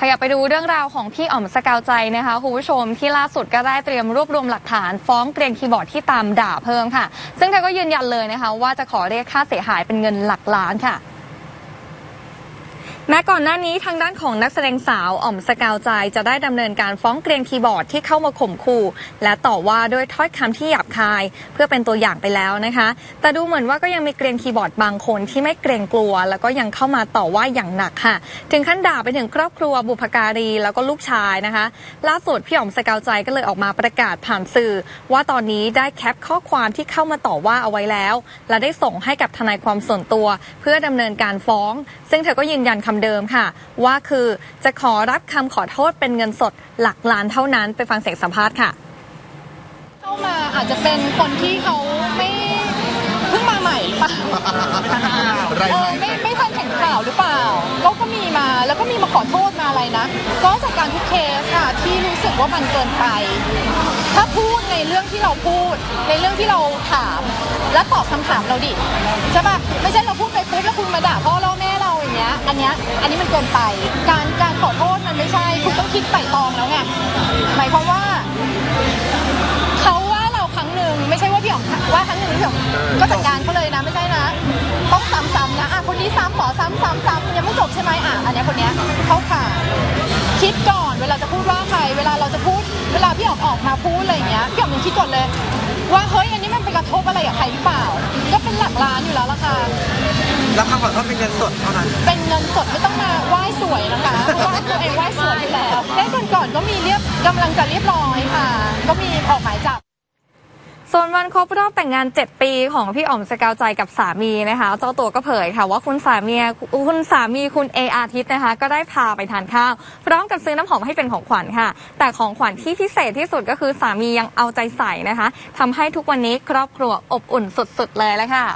ขยับไปดูเรื่องราวของพี่อ๋อมสกาวใจนะคะคุณผู้ชมที่ล่าสุดก็ได้เตรียมรวบรวมหลักฐาน ฟ้องเกรียนคีย์บอร์ดที่ตามด่าเพิ่มค่ะ ซึ่งเธอก็ยืนยันเลยนะคะ ว่าจะขอเรียกค่าเสียหายเป็นเงินหลักล้านค่ะ แม้ก่อนหน้านี้ทางด้านของนักแสดงสาวอ๋อมสกาวใจจะได้ดำเนินการฟ้องเกรียนคีย์บอร์ดที่เข้ามาข่มขู่ และต่อว่าด้วยถ้อยคำที่หยาบคาย เพื่อเป็นตัวอย่างไปแล้วนะคะ แต่ดูเหมือนว่าก็ยังมีเกรียนคีย์บอร์ดบางคนที่ไม่เกรงกลัว แล้วก็ยังเข้ามาต่อว่าอย่างหนักค่ะ ถึงขั้นด่าไปถึงครอบครัวบุพการีแล้วก็ลูกชายนะคะ ล่าสุดพี่อ๋อมสกาวใจก็เลยออกมาประกาศผ่านสื่อ ว่าตอนนี้ได้แคปข้อความที่เข้ามาต่อว่าเอาไว้แล้ว และได้ส่งให้กับทนายความส่วนตัว เพื่อดำเนินการฟ้อง ซึ่งเธอก็ยืนยันคำเดิมค่ะ ว่าคือจะขอรับคำขอโทษเป็นเงินสดหลักล้านเท่านั้นไปฟังเสียงสัมภาษณ์ค่ะ เข้ามาอาจจะเป็นคนที่เขาไม่เพิ่งมาใหม่หรือเปล่าไรเอไหอมไม่ไม่ทันเห็นข่าวหรือเปล่าก็ก็มีมาแล้วก็มีมาขอโทษมาอะไรนะ ก็จากการทุกเคสค่ะที่รู้สึกว่ามันเกินไป ถ้าพูดในเรื่องที่เราพูด ในเรื่องที่เราถาม และตอบคำถามเราดิใช่ปะไม่ใช่เราพูดไปปุ๊บแล้วคุณมาด่าพ่อล่อแม่เรา อย่างเงี้ยอันเนี้ยอันนี้มันเกินไป การการขอโทษมันไม่ใช่ คุณต้องคิดไต่ตรองแล้วไงหมายความว่าเขาว่าเราครั้งหนึ่งไม่ใช่ว่าพี่อ๋อมว่าครั้งหนึ่งพี่อ๋อมก็จัดการเขาเลยนะไม่ใช่นะ ต้องซ้ำๆนะอะคนนี้ซ้ำขอซ้ำซ้ำซ้ำยังไม่จบใช่ไหมอะอันเนี้ยคนเนี้ยเข้าข่ายคิดก่อนเวลาจะพูดว่าใคร เวลาเราจะพูด เวลาพี่อ๋อมออกมาพูดอะไรอย่างเงี้ยพี่อ๋อมยังคิดก่อนเลย ว่าเฮ้ยอันนี้มันไปกระทบอะไรกับใครหรือเปล่า ก็เป็นหลักล้านอยู่แล้ว ล่ะค่ะแล้วคำขอโทษเป็นเงินสดเท่านั้น เป็นเงินสดไม่ต้องมาไหว้สวยนะคะเพราะว่าตัวเองไหว้สวยอยู่แล้วแค่ก่อนๆก็มีเรียบกำลังจะเรียบร้อยค่ะ ก็มีออกหมายจับส่วนวันครบรอบแต่งงาน 7 ปีของพี่อ๋อมสกาวใจกับสามีนะคะ เจ้าตัวก็เผยค่ะว่าคุณสามีคุณสามีคุณเออาทิตย์นะคะ ก็ได้พาไปทานข้าวพร้อมกับซื้อน้ำหอมให้เป็นของขวัญค่ะ แต่ของขวัญที่พิเศษที่สุดก็คือสามียังเอาใจใส่นะคะทำให้ทุกวันนี้ครอบครัวอบอุ่นสุดๆเลยแล้วค่ะ